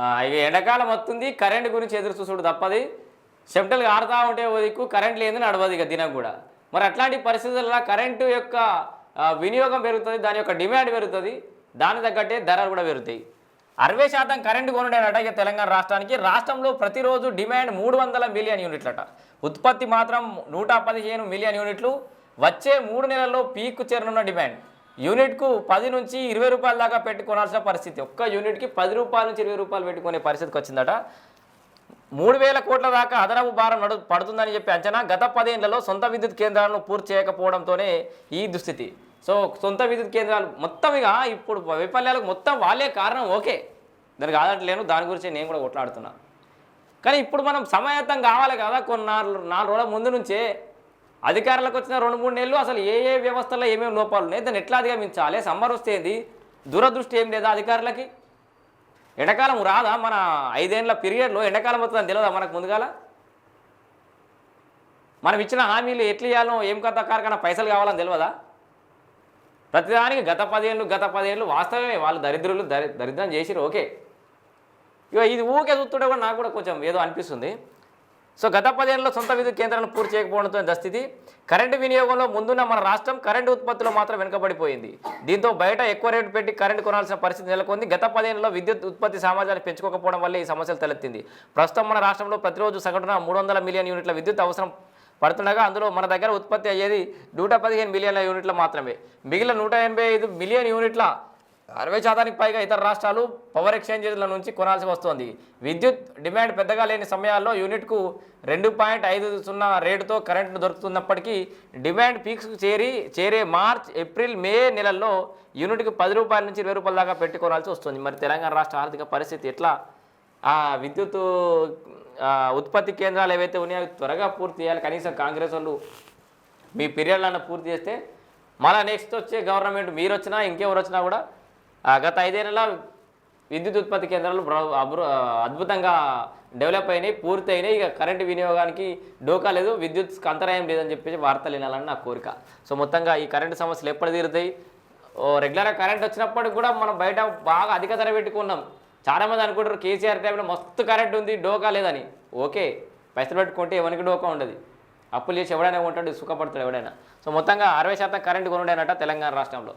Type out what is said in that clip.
ఆ, ఇక ఎండాకాలం వస్తుంది కరెంట్ గురించి ఎదురు చూసుడు తప్పది. చెమటలు ఆడుతూ ఉంటే దిక్కు కరెంట్ లేదు నడవదు ఇక దినం కూడా. మరి అట్లాంటి పరిస్థితుల్లో కరెంటు యొక్క వినియోగం పెరుగుతుంది దాని యొక్క డిమాండ్ పెరుగుతుంది దాని తగ్గట్టే ధరలు కూడా పెరుగుతాయి. అరవై శాతం కరెంటు కొనుడేనట ఇక తెలంగాణ రాష్ట్రానికి. రాష్ట్రంలో ప్రతిరోజు డిమాండ్ మూడు వందల మిలియన్ యూనిట్లట ఉత్పత్తి మాత్రం నూట పదిహేను మిలియన్ యూనిట్లు వచ్చే మూడు నెలల్లో పీక్ చేరనున్న డిమాండ్ యూనిట్కు పది నుంచి ఇరవై రూపాయల దాకా పెట్టుకోవాల్సిన పరిస్థితి. ఒక్క యూనిట్కి పది రూపాయల నుంచి ఇరవై రూపాయలు పెట్టుకునే పరిస్థితికి వచ్చిందట. మూడు వేల కోట్ల దాకా అదనపు భారం నడు పడుతుందని చెప్పి అంచనా గత పదేళ్ళలో సొంత విద్యుత్ కేంద్రాలను పూర్తి చేయకపోవడంతోనే ఈ దుస్థితి. సో సొంత విద్యుత్ కేంద్రాలు మొత్తం ఇక ఇప్పుడు వైఫల్యాలకు మొత్తం వాళ్ళే కారణం ఓకే. దానికి కాదట్లేను దాని గురించి నేను కూడా కొట్లాడుతున్నా. కానీ ఇప్పుడు మనం సమాయత్తం కావాలి కదా కొన్ని నాలుగు నాలుగు రోజుల ముందు నుంచే అధికారులకు వచ్చిన రెండు మూడు నెలలు అసలు ఏ ఏ వ్యవస్థలో ఏమేమి లోపాలు ఉన్నాయి? దాన్ని ఎట్లా అధిగమించాలి? సమ్మర్ వస్తే దురదృష్టి ఏం లేదా అధికారులకి? ఎండాకాలం రాదా? మన ఐదేళ్ళ పీరియడ్లో ఎండాకాలం వస్తుందని తెలియదా మనకు ముందుగాల? మనం ఇచ్చిన హామీలు ఎట్లా ఇవ్వాలో ఏం కథ కారకన్నా పైసలు కావాలని తెలియదా ప్రతిదానికి గత పదేళ్ళు గత పదేళ్ళు వాస్తవమే. వాళ్ళు దరిద్రులు దరి దరిద్రం చేసిరు ఓకే. ఇక ఇది ఊకే చూస్తుంటే కూడా నాకు కూడా కొంచెం ఏదో అనిపిస్తుంది. సో గత పదేళ్ళలో సొంత విద్యుత్ కేంద్రాలను పూర్తి చేయకపోవడంతో దస్థితి. కరెంటు వినియోగంలో ముందున్న మన రాష్ట్రం కరెంటు ఉత్పత్తిలో మాత్రం వెనుకబడిపోయింది. దీంతో బయట ఎక్కువ రేటు పెట్టి కరెంటు కొనాల్సిన పరిస్థితి నెలకొంది. గత పదేళ్ళలో విద్యుత్ ఉత్పత్తి సామర్థ్యాన్ని పెంచుకోకపోవడం వల్ల ఈ సమస్యలు తలెత్తింది. ప్రస్తుతం మన రాష్ట్రంలో ప్రతిరోజు సగటున మూడు వందల మిలియన్ యూనిట్ల విద్యుత్ అవసరం పడుతుండగా అందులో మన దగ్గర ఉత్పత్తి అయ్యేది నూట పదిహేను మిలియన్ల యూనిట్ల మాత్రమే. మిగిలిన నూట ఎనభై ఐదు మిలియన్ యూనిట్ల అరవై శాతానికి పైగా ఇతర రాష్ట్రాలు పవర్ ఎక్స్చేంజర్ల నుంచి కొనాల్సి వస్తోంది. విద్యుత్ డిమాండ్ పెద్దగా లేని సమయాల్లో యూనిట్కు రెండు పాయింట్ ఐదు సున్నా రేటుతో కరెంటు దొరుకుతున్నప్పటికీ డిమాండ్ పీక్స్కు చేరి చేరే మార్చ్ ఏప్రిల్ మే నెలల్లో యూనిట్కి పది రూపాయల నుంచి ఇరవై రూపాయల దాకా పెట్టుకోవాల్సి వస్తుంది. మరి తెలంగాణ రాష్ట్ర ఆర్థిక పరిస్థితి ఎట్లా? ఆ విద్యుత్ ఉత్పత్తి కేంద్రాలు ఏవైతే ఉన్నాయో త్వరగా పూర్తి చేయాలి. కనీసం కాంగ్రెస్ వాళ్ళు మీ ఫిర్యాదులను పూర్తి చేస్తే మళ్ళీ నెక్స్ట్ వచ్చే గవర్నమెంట్ మీరు వచ్చినా ఇంకెవరు వచ్చినా కూడా గత ఐదేళ్ళ విద్యుత్ ఉత్పత్తి కేంద్రాలు అద్భుతంగా డెవలప్ అయినాయి పూర్తి అయినాయి ఇక కరెంటు వినియోగానికి డోకా లేదు విద్యుత్ అంతరాయం లేదని చెప్పేసి వార్తలు వినాలని నా కోరిక. సో మొత్తంగా ఈ కరెంటు సమస్యలు ఎప్పుడు తీరుతాయి? రెగ్యులర్గా కరెంట్ వచ్చినప్పటికి కూడా మనం బయట బాగా అధిక ధర పెట్టుకున్నాం. చాలామంది అనుకుంటారు కేసీఆర్ టైంలో మస్తు కరెంట్ ఉంది డోకా లేదని. ఓకే పైసలు పెట్టుకుంటే ఎవరికి డోకా ఉండదు? అప్పులు చేసి ఎవడైనా ఉంటాడు సుఖపడతాడు ఎవడైనా. సో మొత్తంగా అరవై శాతం కరెంటు కొనుడైనట తెలంగాణ రాష్ట్రంలో.